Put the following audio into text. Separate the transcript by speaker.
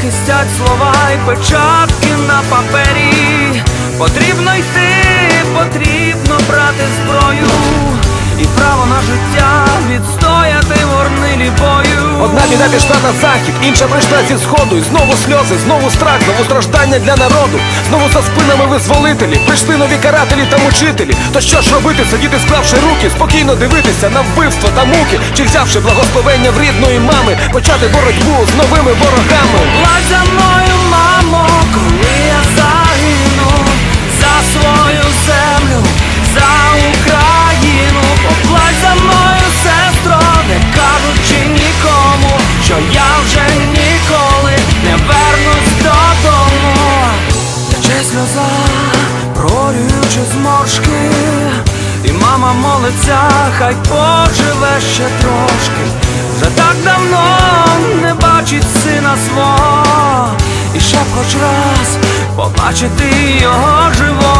Speaker 1: захистять слова й печатки на папері. Біда пішла на захід, інша прийшла зі сходу, і знову сльози, знову страх, знову страждання для народу. Знову за спинами визволителі, прийшли нові карателі та мучителі. То що ж робити, сидіти, склавши руки, спокійно дивитися на вбивство та муки, чи взявши благословення в рідної мами, почати боротьбу з новими ворогами.
Speaker 2: Плач за мною, зморшки, і мама молиться, хай поживе ще трошки. Вже так давно не бачить сина свого, і ще хоч раз побачити його живого.